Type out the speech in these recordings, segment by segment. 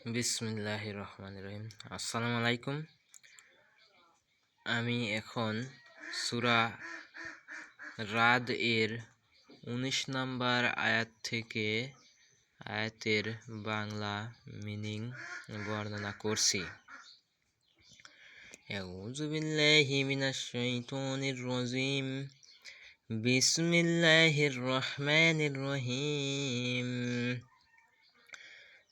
বিসমিল্লাহ রহমান রহিম আসসালামু আলাইকুম আমি এখন সুরা রাদ এর উনিশ নম্বর আয়াত থেকে আয়াতের বাংলা মিনিং বর্ণনা করছি। বিল্লাহি মিনাশ শাইতানির রহিম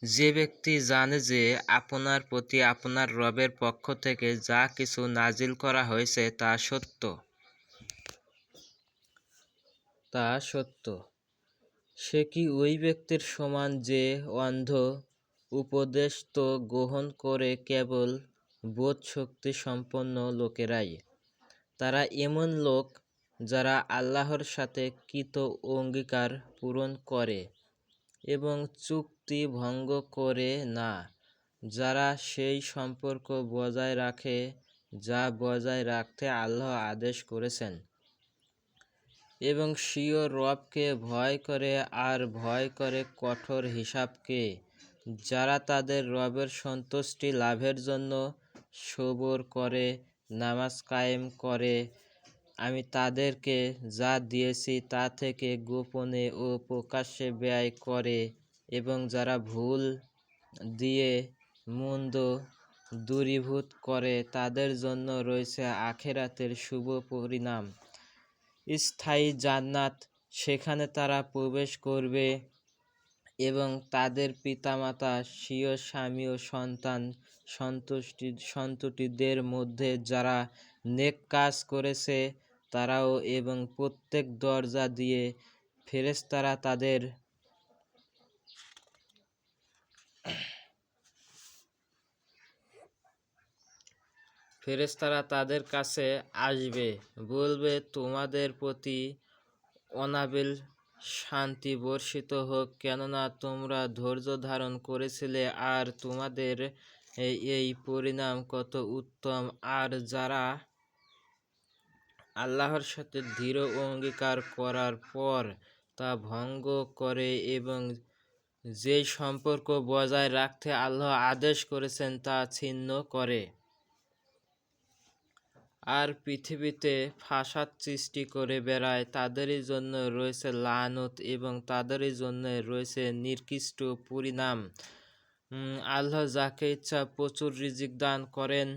যে ব্যক্তি জানে যে আপনার প্রতি আপনার রবের পক্ষ থেকে যা কিছু নাজিল করা হয়েছে তা সত্য। তা সত্য। সে কি ওই ব্যক্তির সমান যে অন্ধ উপদেশ তো গ্রহণ করে কেবল বোধ শক্তি সম্পন্ন লোকেরাই? তারা এমন লোক যারা আল্লাহর সাথে কৃত অঙ্গীকার পূরণ করে এবং চুক্তি ভঙ্গ করে না। যারা সেই সম্পর্ক বজায় রাখে, যা বজায় রাখতে আল্লাহ আদেশ করেছেন। এবং স্বীয় রবকে ভয় করে আর ভয় করে কঠোর হিসাবকে। যারা তাদের রবের সন্তুষ্টি লাভের জন্য সবর করে, নামাজ কায়েম করে, আমি তাদেরকে যা দিয়েছি তা থেকে গোপনে ও প্রকাশ্যে ব্যয় করে এবং যারা ভুল দিয়ে মন্দ দূরীভূত করে, তাদের জন্য রয়েছে আখেরাতের শুভ পরিণাম। স্থায়ী জান্নাত, সেখানে তারা প্রবেশ করবে এবং তাদের পিতামাতা, স্বীয় স্বামী ও সন্তান সন্তুষ্টি সন্তুটিদের মধ্যে যারা নেক কাজ করেছে, তারাও এবং প্রত্যেক দরজা দিয়ে ফেরেস্তারা তাদের ফেরেস্তারা তাদের কাছে আসবে, বলবে, তোমাদের প্রতি অনাবিল শান্তি বর্ষিত হোক, কেননা তোমরা ধৈর্য ধারণ করেছিলে আর তোমাদের এই পরিণাম কত উত্তম। আর যারা আল্লাহর সাথে দৃঢ় অঙ্গীকার করার পর তা ভঙ্গ করে এবং যেই সম্পর্ক বজায় রাখতে আল্লাহ আদেশ করেছেন তা ছিন্ন করে। আর পৃথিবীতে ফাসাদ সৃষ্টি করে বেড়ায়, তাদেরই জন্য রয়েছে লানত এবং তাদেরই জন্য রয়েছে নির্কৃষ্ট পরিণাম। আল্লাহ যাকে ইচ্ছা প্রচুর রিজিক দান করেন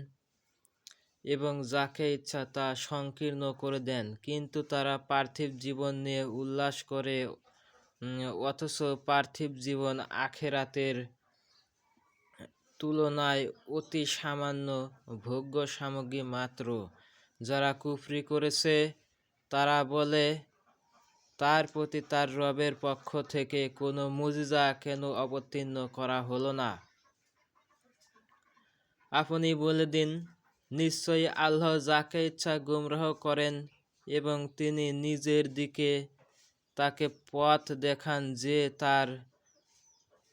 এবং যাকে ইচ্ছা তা সংকীর্ণ করে দেন, কিন্তু তারা পার্থিব জীবন নিয়ে উল্লাস করে অথচ পার্থিব জীবন আখেরাতের তুলনায় অতি সামান্য ভোগ্য সামগ্রী মাত্র। যারা কুফরি করেছে, তারা বলে, তার প্রতি তার রবের পক্ষ থেকে কোনো মুজিজা কেন অবতীর্ণ করা হলো না? আপনি বলে দিন, নিশ্চয়ই আল্লাহ যাকে ইচ্ছা গুমরাহ করেন এবং তিনি নিজের দিকে তাকে পথ দেখান যে তার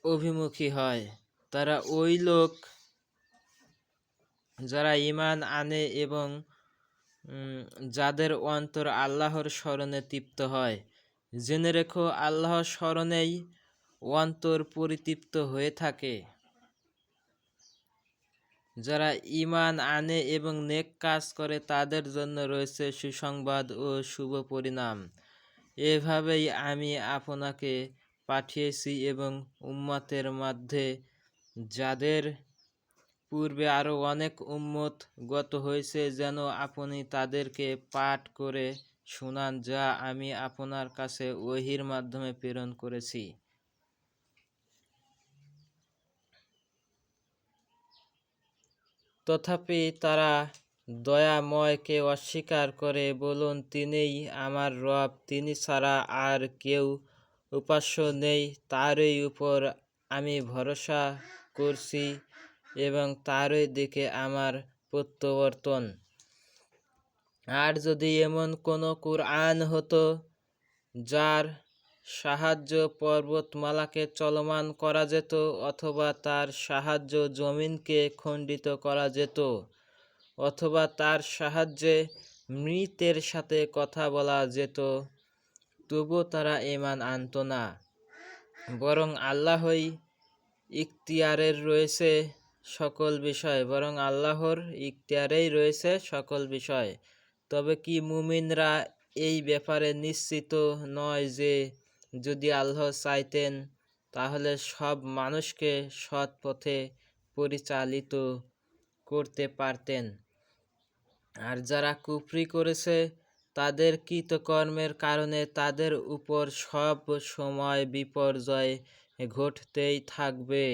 অভিমুখী হয়। তারা ওই লোক যারা ইমান আনে এবং যাদের অন্তর আল্লাহর স্মরণে তৃপ্ত হয়। জেনে রেখো, আল্লাহর স্মরণেই অন্তর পরিতৃপ্ত হয়ে থাকে। যারা ইমান আনে এবং নেক কাজ করে, তাদের জন্য রয়েছে সুসংবাদ ও শুভ পরিণাম। এভাবেই আমি আপনাকে পাঠিয়েছি এবং উম্মতের মধ্যে যাদের পূর্বে আরও অনেক উম্মত গত হয়েছে, যেন আপনি তাদেরকে পাঠ করে শোনান, যা আমি আপনার কাছে ওহির মাধ্যমে প্রেরণ করেছি। তথাপি তারা দয়াময়কে অস্বীকার করে বলুন তিনিই আমার রব, তিনি ছাড়া আর কেউ উপাস্য নেই। তারই উপর আমি ভরসা করছি এবং তারই দিকে আমার প্রত্যাবর্তন। আর যদি এমন কোনো কুরআন হতো যার সাহায্য পর্বতমালাকে চলমান করা যেত অথবা তার সাহায্য জমিনকে খণ্ডিত করা যেত অথবা তার সাহায্যে মৃতের সাথে কথা বলা যেত, তবু তারা এমান আনত না। বরং আল্লাহই ইখতিয়ারের রয়েছে সকল বিষয়, বরং আল্লাহর ইখতিয়ারেই রয়েছে সকল বিষয়। তবে কি মুমিনরা এই ব্যাপারে নিশ্চিত নয় যে, যদি আল্লাহ চাইতেন, তাহলে সব মানুষকে সৎ পথে পরিচালিত করতে পারতেন? আর যারা কুফরি করেছে, তাদের কৃতকর্মের কারণে তাদের উপর সব সময় বিপর্যয় ঘটতেই থাকবে।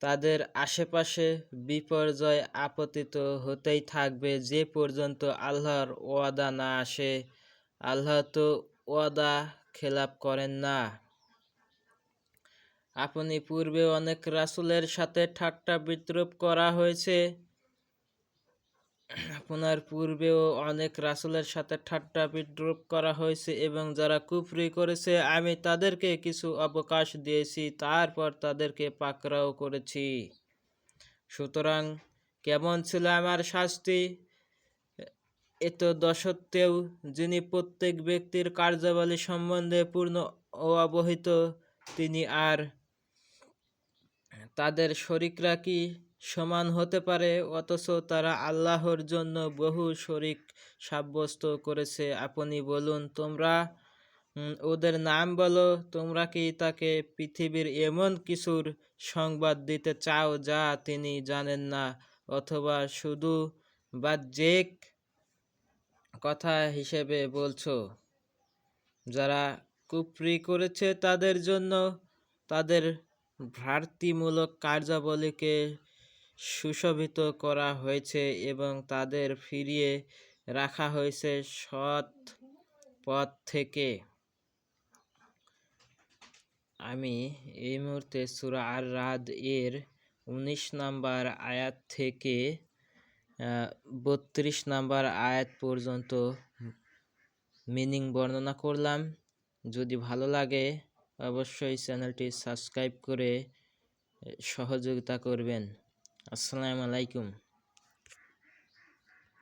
তাদের আশেপাশে বিপর্যয় আপতিত হতেই থাকবে। যে পর্যন্ত আল্লাহর ওয়াদা না আসে, আল্লাহ তো ওয়াদা খেলাপ করেন না। আপনি পূর্বে অনেক রাসুলের সাথে ঠাট্টা বিদ্রুপ করা হয়েছে। আপনার পূর্বেও অনেক রাসুলের সাথে ঠাট্টা বিদ্রুপ করা হয়েছে এবং যারা কুফরি করেছে, আমি তাদেরকে কিছু অবকাশ দিয়েছি, তারপর তাদেরকে পাকড়াও করেছি। সুতরাং কেমন ছিল আমার শাস্তি? এত দশত্বেও যিনি প্রত্যেক ব্যক্তির কার্যাবলী সম্বন্ধে পূর্ণ ও অবহিত, তিনি আর তাদের শরিকরা কি সমান হতে পারে, অথচ তারা আল্লাহর জন্য বহু শরিক সাব্যস্ত করেছে। আপনি বলুন, তোমরা ওদের নাম বলো। তোমরা কি তাকে পৃথিবীর এমন কিছুর সংবাদ দিতে চাও যা তিনি জানেন না? অথবা শুধু বাহ্যিক কথা হিসেবে বলছো? যারা কুপ্রি করেছে তাদের জন্য তাদের ভ্রাতৃমূলক কার্যাবলীকে সুশোভিত করা হয়েছে এবং তাদের ফিরিয়ে রাখা হয়েছে সৎ পথ থেকে। আমি এই মুহূর্তে সুরা আর রাদ এর উনিশ নাম্বার আয়াত থেকে বত্রিশ নাম্বার আয়াত পর্যন্ত মিনিং বর্ণনা করলাম। যদি ভালো লাগে, অবশ্যই চ্যানেলটি সাবস্ক্রাইব করে সহযোগিতা করবেন। আসসালামু আলাইকুম।